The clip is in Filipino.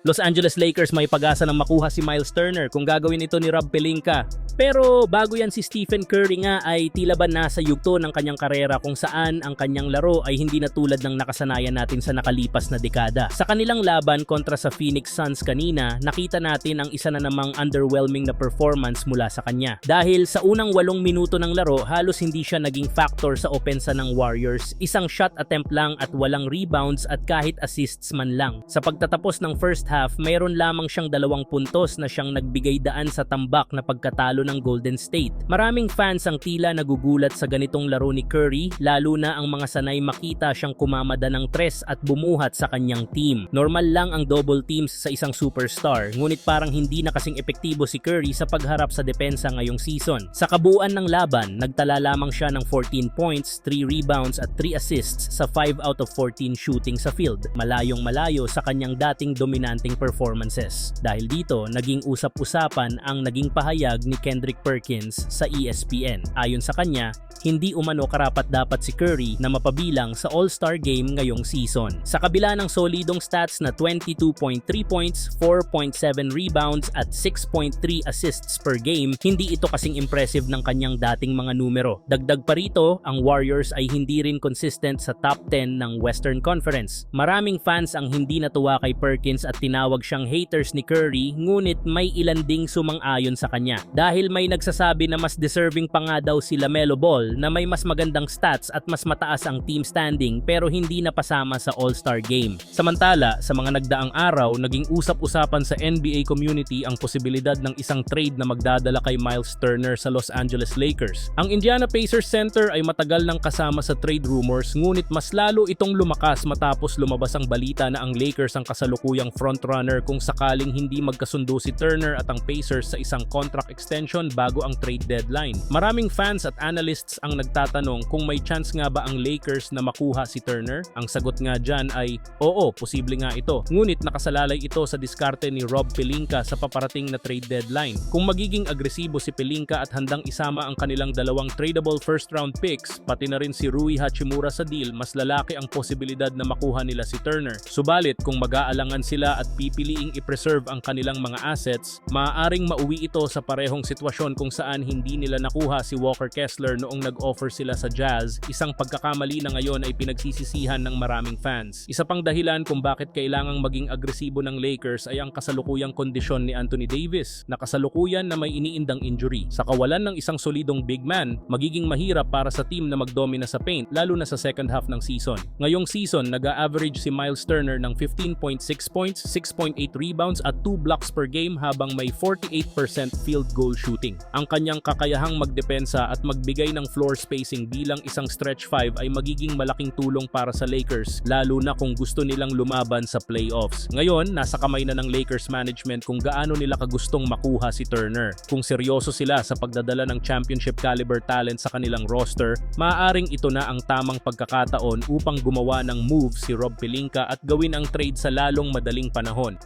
Los Angeles Lakers may pag-asa ng makuha si Miles Turner kung gagawin ito ni Rob Pelinka. Pero bago yan si Stephen Curry nga ay tila ba nasa yugto ng kanyang karera kung saan ang kanyang laro ay hindi na tulad ng nakasanayan natin sa nakalipas na dekada. Sa kanilang laban kontra sa Phoenix Suns kanina, nakita natin ang isa na namang underwhelming na performance mula sa kanya. Dahil sa unang walong minuto ng laro, halos hindi siya naging factor sa opensa ng Warriors. Isang shot attempt lang at walang rebounds at kahit assists man lang. Sa pagtatapos ng first half, mayroon lamang siyang dalawang puntos na siyang nagbigay daan sa tambak na pagkatalo ng Golden State. Maraming fans ang tila nagugulat sa ganitong laro ni Curry, lalo na ang mga sanay makita siyang kumamada ng tres at bumuhat sa kanyang team. Normal lang ang double teams sa isang superstar, ngunit parang hindi na kasing epektibo si Curry sa pagharap sa depensa ngayong season. Sa kabuuan ng laban, nagtala lamang siya ng 14 points, 3 rebounds at 3 assists sa 5 out of 14 shooting sa field. Malayong malayo sa kanyang dating dominanting performances. Dahil dito, naging usap-usapan ang naging pahayag ni Kendrick Perkins sa ESPN. Ayon sa kanya, hindi umano karapat dapat si Curry na mapabilang sa All-Star Game ngayong season. Sa kabila ng solidong stats na 22.3 points, 4.7 rebounds at 6.3 assists per game, hindi ito kasing impressive ng kanyang dating mga numero. Dagdag pa rito, ang Warriors ay hindi rin consistent sa top 10 ng Western Conference. Maraming fans ang hindi natuwa kay Perkins at tinawag siyang haters ni Curry, ngunit may ilan ding sumang-ayon sa kanya. Dahil may nagsasabi na mas deserving pa nga daw si LaMelo Ball na may mas magandang stats at mas mataas ang team standing pero hindi napasama sa All-Star Game. Samantala, sa mga nagdaang araw, naging usap-usapan sa NBA community ang posibilidad ng isang trade na magdadala kay Miles Turner sa Los Angeles Lakers. Ang Indiana Pacers center ay matagal nang kasama sa trade rumors ngunit mas lalo itong lumakas matapos lumabas ang balita na ang Lakers ang kasalukuyang frontrunner kung sakaling hindi magkasundo si Turner at ang Pacers sa isang contract extension bago ang trade deadline. Maraming fans at analysts ang nagtatanong kung may chance nga ba ang Lakers na makuha si Turner. Ang sagot nga dyan ay oo, posible nga ito. Ngunit nakasalalay ito sa diskarte ni Rob Pelinka sa paparating na trade deadline. Kung magiging agresibo si Pelinka at handang isama ang kanilang dalawang tradable first round picks, pati na rin si Rui Hachimura sa deal, mas lalaki ang posibilidad na makuha nila si Turner. Subalit kung mag-aalangan sila at pipiliing i-preserve ang kanilang mga assets, maaaring mauwi ito sa parehong sitwasyon kung saan hindi nila nakuha si Walker Kessler noong nag-offer sila sa Jazz, isang pagkakamali na ngayon ay pinagsisisihan ng maraming fans. Isa pang dahilan kung bakit kailangang maging agresibo ng Lakers ay ang kasalukuyang kondisyon ni Anthony Davis na kasalukuyan na may iniindang injury. Sa kawalan ng isang solidong big man, magiging mahirap para sa team na magdomina sa paint lalo na sa second half ng season. Ngayong season, nag-average si Miles Turner ng 15.6 points, 6.8 rebounds at 2 blocks per game habang may 48% field goal shooting. Ang kanyang kakayahang magdepensa at magbigay ng floor spacing bilang isang stretch 5 ay magiging malaking tulong para sa Lakers lalo na kung gusto nilang lumaban sa playoffs. Ngayon, nasa kamay na ng Lakers management kung gaano nila kagustong makuha si Turner. Kung seryoso sila sa pagdadala ng championship caliber talent sa kanilang roster, maaaring ito na ang tamang pagkakataon upang gumawa ng move si Rob Pelinka at gawin ang trade sa lalong madaling panahon.